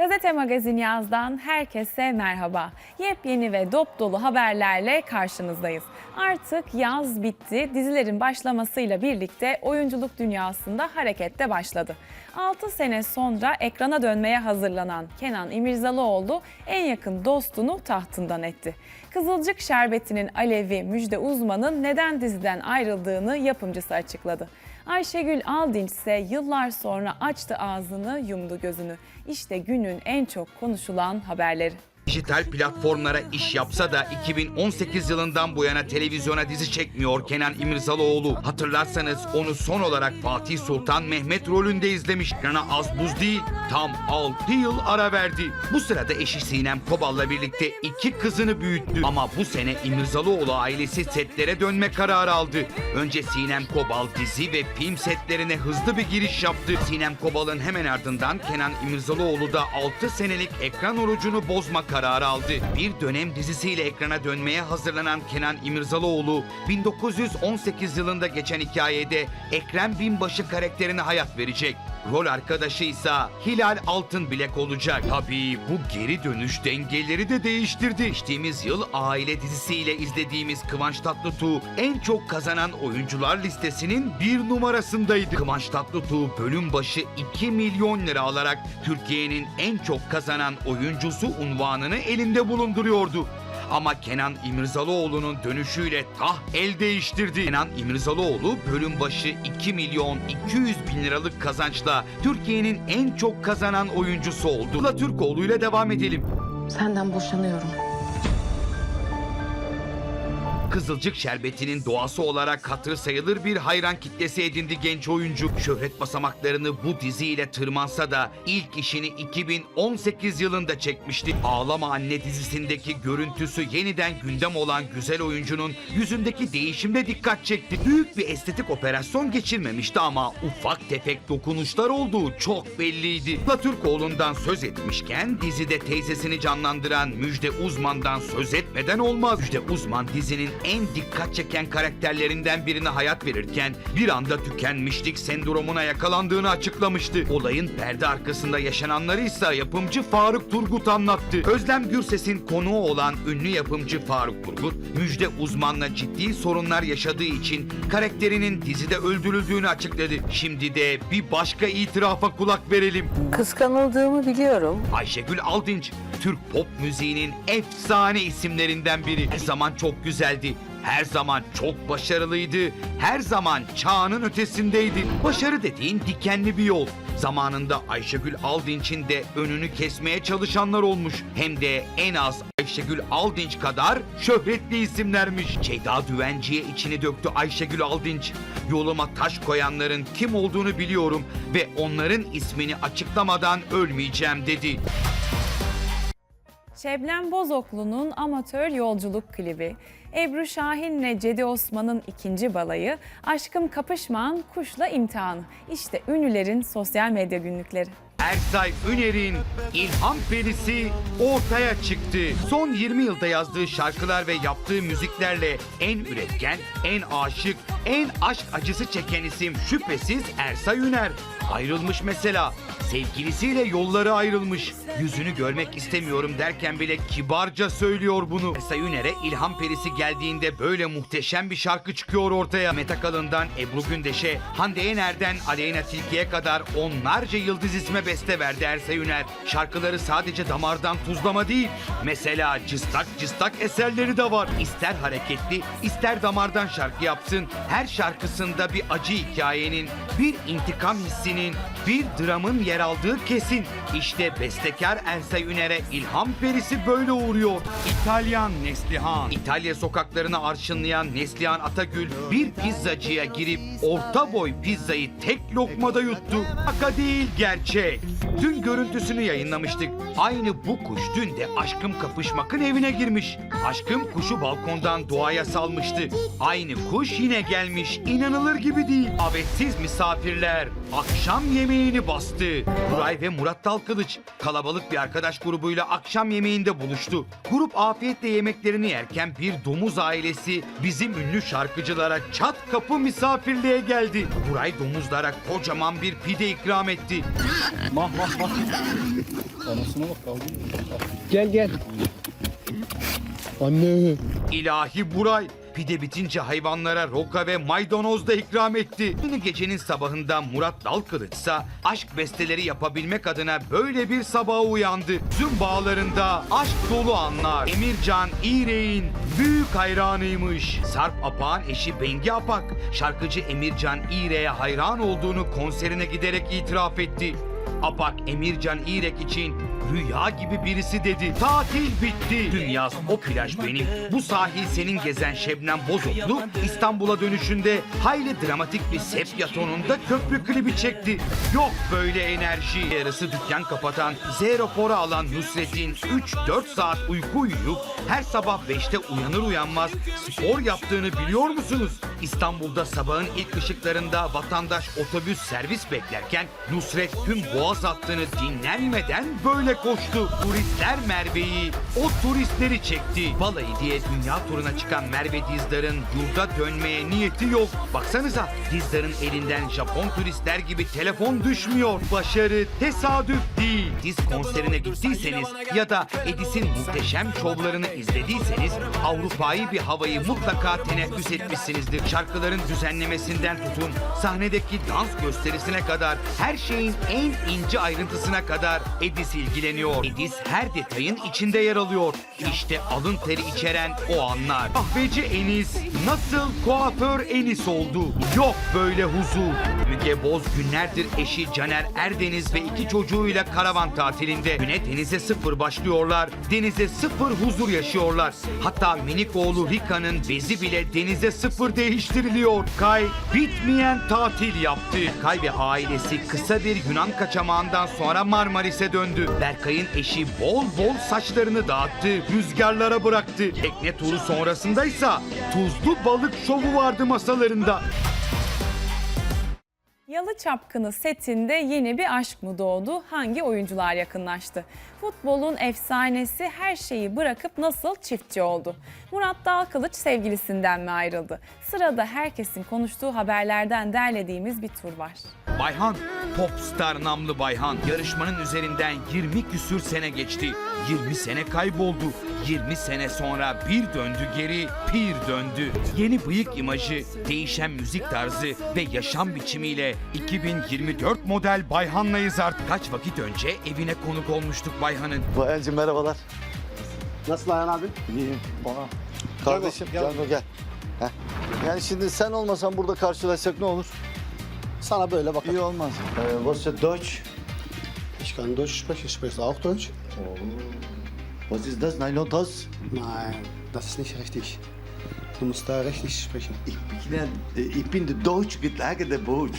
Gazete Magazin Yaz'dan herkese merhaba. Yepyeni ve dop dolu haberlerle karşınızdayız. Artık yaz bitti. Dizilerin başlamasıyla birlikte oyunculuk dünyasında harekette başladı. 6 sene sonra ekrana dönmeye hazırlanan Kenan İmirzalıoğlu en yakın dostunu tahtından etti. Kızılcık Şerbeti'nin Alevi Müjde Uzman'ın neden diziden ayrıldığını yapımcısı açıkladı. Ayşegül Aldinç ise yıllar sonra açtı ağzını yumdu gözünü. İşte günün en çok konuşulan haberleri. Dijital platformlara iş yapsa da 2018 yılından bu yana televizyona dizi çekmiyor Kenan İmirzalıoğlu. Hatırlarsanız onu son olarak Fatih Sultan Mehmet rolünde izlemiş. Ekrana az buz değil, tam 6 yıl ara verdi. Bu sırada eşi Sinem Kobal'la birlikte iki kızını büyüttü. Ama bu sene İmirzalıoğlu ailesi setlere dönme kararı aldı. Önce Sinem Kobal dizi ve film setlerine hızlı bir giriş yaptı. Sinem Kobal'ın hemen ardından Kenan İmirzalıoğlu da 6 senelik ekran orucunu bozma kararı aldı. Bir dönem dizisiyle ekrana dönmeye hazırlanan Kenan İmirzalıoğlu 1918 yılında geçen hikayede Ekrem Binbaşı karakterine hayat verecek. Rol arkadaşı ise Hilal Altınbilek olacak. Tabii bu geri dönüş dengeleri de değiştirdi. Geçtiğimiz yıl aile dizisiyle izlediğimiz Kıvanç Tatlıtuğ en çok kazanan oyuncular listesinin bir numarasındaydı. Kıvanç Tatlıtuğ bölüm başı 2 milyon lira alarak Türkiye'nin en çok kazanan oyuncusu unvanını elinde bulunduruyordu. Ama Kenan İmirzalıoğlu'nun dönüşüyle tah el değiştirdi. Kenan İmirzalıoğlu bölüm başı 2 milyon 200 bin liralık kazançla Türkiye'nin en çok kazanan oyuncusu oldu. Türkoğlu ile devam edelim. Senden boşanıyorum. Kızılcık Şerbeti'nin doğası olarak hatır sayılır bir hayran kitlesi edindi genç oyuncu. Şöhret basamaklarını bu diziyle tırmansa da ilk işini 2018 yılında çekmişti. Ağlama Anne dizisindeki görüntüsü yeniden gündem olan güzel oyuncunun yüzündeki değişimde dikkat çekti. Büyük bir estetik operasyon geçirmemişti ama ufak tefek dokunuşlar olduğu çok belliydi. Latürkoğlu'ndan söz etmişken dizide teyzesini canlandıran Müjde Uzman'dan söz etmeden olmaz. Müjde Uzman dizinin en dikkat çeken karakterlerinden birine hayat verirken bir anda tükenmişlik sendromuna yakalandığını açıklamıştı. Olayın perde arkasında yaşananları ise yapımcı Faruk Turgut anlattı. Özlem Gürses'in konuğu olan ünlü yapımcı Faruk Turgut, Müjde Uzman'la ciddi sorunlar yaşadığı için karakterinin dizide öldürüldüğünü açıkladı. Şimdi de bir başka itirafa kulak verelim. Kıskanıldığımı biliyorum. Ayşegül Aldinç, Türk pop müziğinin efsane isimlerinden biri. Her zaman çok güzeldi. Her zaman çok başarılıydı. Her zaman çağının ötesindeydi. Başarı dediğin dikenli bir yol. Zamanında Ayşegül Aldinç'in de önünü kesmeye çalışanlar olmuş. Hem de en az Ayşegül Aldinç kadar şöhretli isimlermiş. Ceyda Düvenci'ye içini döktü Ayşegül Aldinç. Yoluma taş koyanların kim olduğunu biliyorum ve onların ismini açıklamadan ölmeyeceğim dedi. Şebnem Bozoklu'nun amatör yolculuk klibi, Ebru Şahin'le Cedi Osman'ın ikinci balayı, Aşkım Kapışman Kuşla imtihanı. İşte ünlülerin sosyal medya günlükleri. Ersay Üner'in ilham perisi ortaya çıktı. Son 20 yılda yazdığı şarkılar ve yaptığı müziklerle en üretken, en aşık, en aşk acısı çeken isim şüphesiz Ersay Üner. Ayrılmış mesela. Sevgilisiyle yolları ayrılmış. Yüzünü görmek istemiyorum derken bile kibarca söylüyor bunu. Ersay Üner'e ilham perisi geldiğinde böyle muhteşem bir şarkı çıkıyor ortaya. Mete Kalın'dan Ebru Gündeş'e, Hande Yener'den Aleyna Tilki'ye kadar onlarca yıldız isme beste verdi Ersay Üner. Şarkıları sadece damardan tuzlama değil. Mesela cıstak cıstak eserleri de var. İster hareketli, ister damardan şarkı yapsın. Her şarkısında bir acı hikayenin, bir intikam hissinin, bir dramın yer aldığı kesin. İşte bestekar Ersay Üner'e ilham perisi böyle uğruyor. İtalyan Neslihan. İtalya sokaklarını arşınlayan Neslihan Atagül bir pizzacıya girip orta boy pizzayı tek lokmada yuttu. Şaka değil gerçek. Dün görüntüsünü yayınlamıştık. Aynı bu kuş dün de aşkım kapışmakın evine girmiş. Aşkım kuşu balkondan doğaya salmıştı. Aynı kuş yine gelmiş. İnanılır gibi değil. Davetsiz misafirler akşam yemeğini bastı. Buray ve Murat Dalkılıç kalabalık bir arkadaş grubuyla akşam yemeğinde buluştu. Grup afiyetle yemeklerini yerken bir domuz ailesi bizim ünlü şarkıcılara çat kapı misafirliğe geldi. Buray domuzlara kocaman bir pide ikram etti. Mah mah mah. Anasına bak. Gel gel. Anne. İlahi Buray. Pide bitince hayvanlara roka ve maydanoz da ikram etti. Aynı gecenin sabahında Murat Dalkılıç ise aşk besteleri yapabilmek adına böyle bir sabaha uyandı. Tüm bağlarında aşk dolu anlar. Emircan İğrek'in büyük hayranıymış. Sarp Apak'ın eşi Bengi Apak, şarkıcı Emircan İğrek'e hayran olduğunu konserine giderek itiraf etti. Apak Emircan İrek için rüya gibi birisi dedi. Tatil bitti. Dünya o plaj benim. Bu sahil senin gezen Şebnem Bozoklu İstanbul'a dönüşünde hayli dramatik bir sepya tonunda köprü klibi çekti. Yok böyle enerji. Yarısı dükkan kapatan, Z raporu alan Nusret'in 3-4 saat uyku uyuyup her sabah 5'te uyanır uyanmaz spor yaptığını biliyor musunuz? İstanbul'da sabahın ilk ışıklarında vatandaş otobüs servis beklerken Nusret tüm boğaz hattını dinlenmeden böyle koştu. Turistler Merve'yi, o turistleri çekti. Balayı diye dünya turuna çıkan Merve Dizdar'ın yurda dönmeye niyeti yok. Baksanıza Dizdar'ın elinden Japon turistler gibi telefon düşmüyor. Başarı tesadüf değil. Diz konserine gittiyseniz ya da Edis'in muhteşem şovlarını izlediyseniz Avrupa'yı bir havayı mutlaka teneffüs etmişsinizdir. Şarkıların düzenlemesinden tutun sahnedeki dans gösterisine kadar her şeyin en ince ayrıntısına kadar Edis ilgileniyor. Edis her detayın içinde yer alıyor. İşte alın teri içeren o anlar. Kahveci Enis nasıl kuaför Enis oldu? Yok böyle huzur. Müge Boz günlerdir eşi Caner Erdeniz ve iki çocuğuyla karavan tatilinde. Güne denize sıfır başlıyorlar. Denize sıfır huzur yaşıyorlar. Hatta minik oğlu Rika'nın bezi bile denize sıfır değiştiriliyor. Kay bitmeyen tatil yaptı. Kay ve ailesi kısa bir Yunan kaçamağından sonra Marmaris'e döndü. Berkay'ın eşi bol bol saçlarını dağıttı. Rüzgarlara bıraktı. Tekne turu sonrasındaysa tuzlu balık şovu vardı masalarında. Yalı Çapkını setinde yeni bir aşk mı doğdu? Hangi oyuncular yakınlaştı? Futbolun efsanesi her şeyi bırakıp nasıl çiftçi oldu? Murat Dalkılıç sevgilisinden mi ayrıldı? Sırada herkesin konuştuğu haberlerden derlediğimiz bir tur var. Bayhan, popstar namlı Bayhan yarışmanın üzerinden 20 küsür sene geçti. 20 sene kayboldu. 20 sene sonra bir döndü geri, pir döndü. Yeni bıyık imajı, değişen müzik tarzı ve yaşam biçimiyle 2024 model Bayhan'layız artık. Kaç vakit önce evine konuk olmuştuk Bayhan'ın. Bayancı merhabalar. Nasıl Ayhan abi? İyiyim. Kardeşim gel. gel gel. gel. Heh. Yani şimdi sen olmasan burada karşılaşsak ne olur? Sana böyle bakalım. İyi olmaz. Ee, was ist Deutsch? Ich kann Deutsch sprechen. Sprichst du auch Deutsch? Was ist das? Nein, das. Nein, das ist nicht richtig. Du musst da richtig sprechen. Ich bin, ich bin der Deutsch getragene Boot.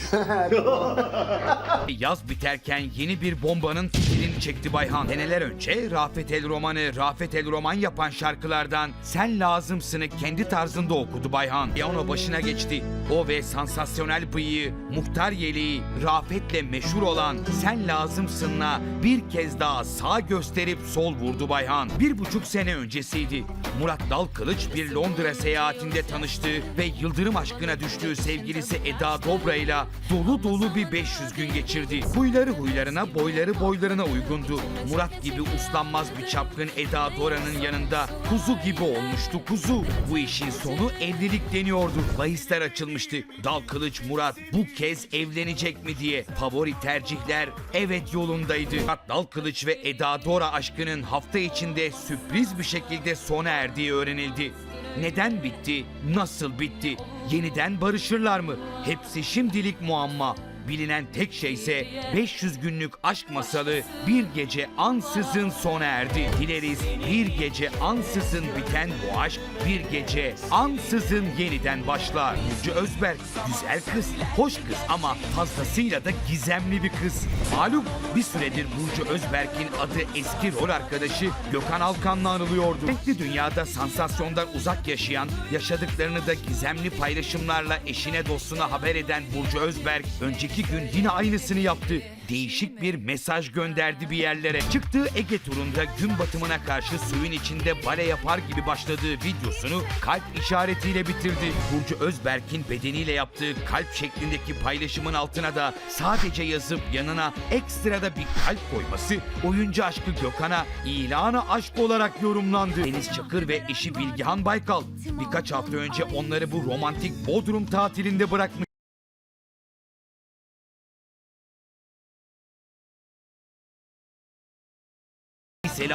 Yaz biterken yeni bir bombanın fitilini çekti Bayhan. Seneler önce Rafet El Roman'ı Rafet El Roman yapan şarkılardan Sen Lazımsın'ı kendi tarzında okudu Bayhan. Piyano başına geçti. O ve sansasyonel bıyığı, muhtar yeleği, Rafet'le meşhur olan Sen Lazımsın'la bir kez daha sağ gösterip sol vurdu Bayhan. Bir buçuk sene öncesiydi. Murat Dalkılıç bir Londra seyahatinde tanıştı ve yıldırım aşkına düştüğü sevgilisi Eda Dobra ile dolu dolu bir 500 gün geçirdi. Huyları huylarına, boyları boylarına uygundu. Murat gibi uslanmaz bir çapkın Eda Dora'nın yanında kuzu gibi olmuştu kuzu. Bu işin sonu evlilik deniyordu. Bahisler açılmıştı. Dal Kılıç Murat bu kez evlenecek mi diye. Favori tercihler evet yolundaydı. Dal Kılıç ve Eda Dora aşkının hafta içinde sürpriz bir şekilde sona erdiği öğrenildi. Neden bitti? Nasıl bitti? Yeniden barışırlar mı? Hepsi şimdilik muamma. Bilinen tek şey ise 500 günlük aşk masalı bir gece ansızın sona erdi. Dileriz bir gece ansızın biten bu aşk bir gece ansızın yeniden başlar. Burcu Özberk güzel kız, hoş kız ama fazlasıyla da gizemli bir kız. Malum bir süredir Burcu Özberk'in adı eski rol arkadaşı Gökhan Alkan'la anılıyordu. Renkli dünyada sansasyondan uzak yaşayan, yaşadıklarını da gizemli paylaşımlarla eşine dostuna haber eden Burcu Özberk önceki gün yine aynısını yaptı. Değişik bir mesaj gönderdi bir yerlere. Çıktığı Ege turunda gün batımına karşı suyun içinde bale yapar gibi başladığı videosunu kalp işaretiyle bitirdi. Burcu Özberk'in bedeniyle yaptığı kalp şeklindeki paylaşımın altına da sadece yazıp yanına ekstrada bir kalp koyması oyuncu aşkı Gökhan'a ilanı aşk olarak yorumlandı. Deniz Çakır ve eşi Bilgehan Baykal birkaç hafta önce onları bu romantik Bodrum tatilinde bırakmış.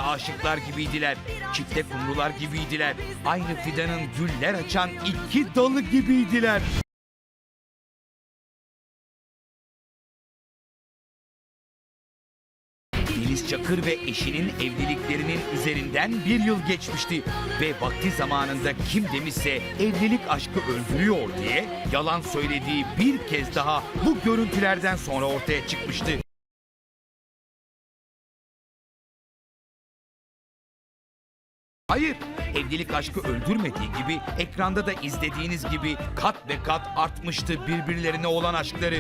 Aşıklar gibiydiler. Çifte kumrular gibiydiler. Aynı fidanın güller açan iki dalı gibiydiler. Deniz Çakır ve eşinin evliliklerinin üzerinden bir yıl geçmişti. Ve vakti zamanında kim demişse evlilik aşkı öldürüyor diye yalan söylediği bir kez daha bu görüntülerden sonra ortaya çıkmıştı. Hayır, evlilik aşkı öldürmediği gibi ekranda da izlediğiniz gibi kat ve kat artmıştı birbirlerine olan aşkları.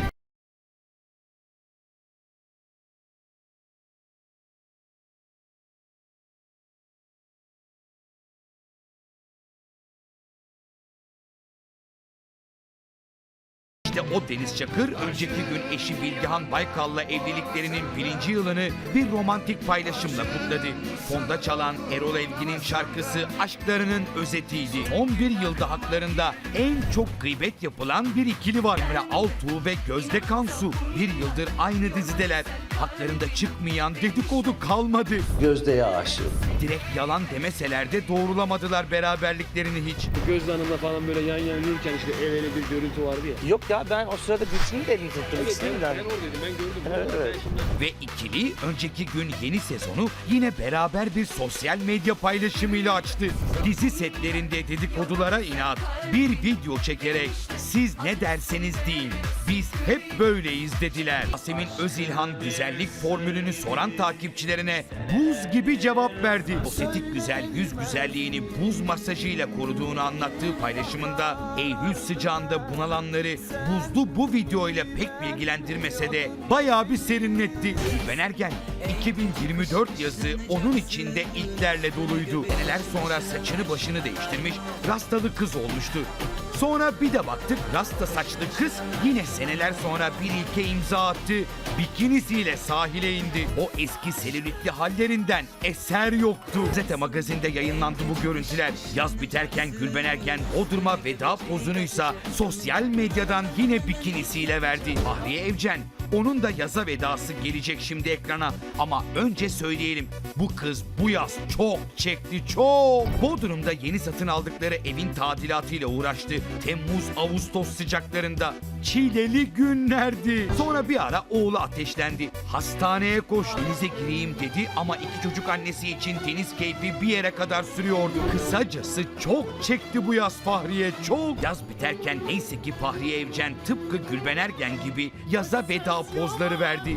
İşte o Deniz Çakır önceki gün eşi Bilgehan Baykal'la evliliklerinin birinci yılını bir romantik paylaşımla kutladı. Fonda çalan Erol Evgin'in şarkısı aşklarının özetiydi. 11 yılda haklarında en çok gıybet yapılan bir ikili var. Emre Altuğ ve Gözde Kansu bir yıldır aynı dizideler. Haklarında çıkmayan dedikodu kalmadı. Gözde'ye aşığım. Direkt yalan demeseler de doğrulamadılar beraberliklerini hiç. Gözde Hanım'la falan böyle yan yana yürürken işte el ele bir görüntü vardı ya. Yok ya ben o sırada güçlüyü de elini tuttum ikisini ben, ben oradaydım ben gördüm. Evet, evet. Ve ikili önceki gün yeni sezonu yine beraber bir sosyal medya paylaşımıyla açtı. Dizi setlerinde dedikodulara inat bir video çekerek siz ne derseniz değil biz hep böyleyiz dediler. Yasemin Özilhan güzellik formülünü soran takipçilerine buz gibi cevap verdi. Estetik güzel yüz güzelliğini buz masajıyla koruduğunu anlattığı paylaşımında Eylül sıcağında bunalanları buzlu bu videoyla pek bilgilendirmese de bayağı bir serinletti. Ben Ergen 2024 yazı onun içinde ilklerle doluydu. Seneler sonra saçını başını değiştirmiş, rastalı kız olmuştu. Sonra bir de baktık rasta saçlı kız yine seneler sonra bir ilke imza attı. Bikinisiyle sahile indi. O eski selülitli hallerinden eser yoktu. Gazete magazinde yayınlandı bu görüntüler. Yaz biterken Gülben Ergen Bodrum'a veda pozunuysa sosyal medyadan yine bikinisiyle verdi. Fahriye Evcen onun da yaza vedası gelecek şimdi ekrana. Ama önce söyleyelim. Bu kız bu yaz çok çekti çok. Bodrum'da yeni satın aldıkları evin tadilatıyla uğraştı. Temmuz Ağustos sıcaklarında. Çileli günlerdi. Sonra bir ara oğlu ateşlendi. Hastaneye koş denize gireyim dedi ama iki çocuk annesi için deniz keyfi bir yere kadar sürüyordu. Kısacası çok çekti bu yaz Fahriye çok. Yaz biterken neyse ki Fahriye Evcen tıpkı Gülben Ergen gibi yaza veda pozları verdi.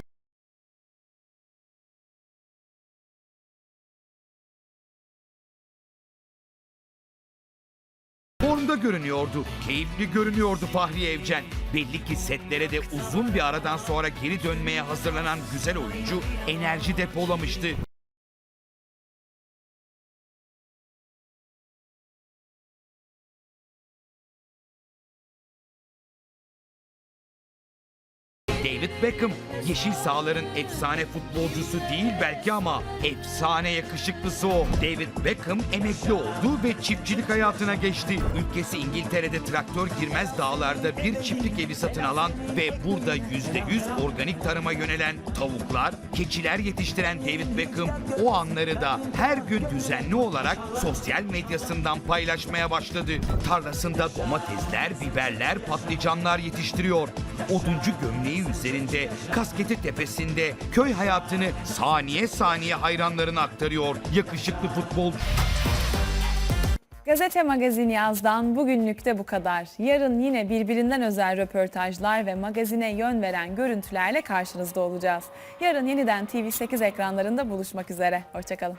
Formda görünüyordu, keyifli görünüyordu Fahriye Evcen. Belli ki setlere de uzun bir aradan sonra geri dönmeye hazırlanan güzel oyuncu enerji depolamıştı. Beckham Yeşil sahaların efsane futbolcusu değil belki ama efsane yakışıklısı o. David Beckham emekli oldu ve çiftçilik hayatına geçti. Ülkesi İngiltere'de traktör girmez dağlarda bir çiftlik evi satın alan ve burada %100 organik tarıma yönelen tavuklar, keçiler yetiştiren David Beckham o anları da her gün düzenli olarak sosyal medyasından paylaşmaya başladı. Tarlasında domatesler, biberler, patlıcanlar yetiştiriyor. Oduncu gömleği üzerinde, kasketi tepesinde köy hayatını saniye saniye hayranlarına aktarıyor. Yakışıklı futbolcu. Gazete Magazin Yaz'dan bugünlük de bu kadar. Yarın yine birbirinden özel röportajlar ve magazine yön veren görüntülerle karşınızda olacağız. Yarın yeniden TV8 ekranlarında buluşmak üzere. Hoşçakalın.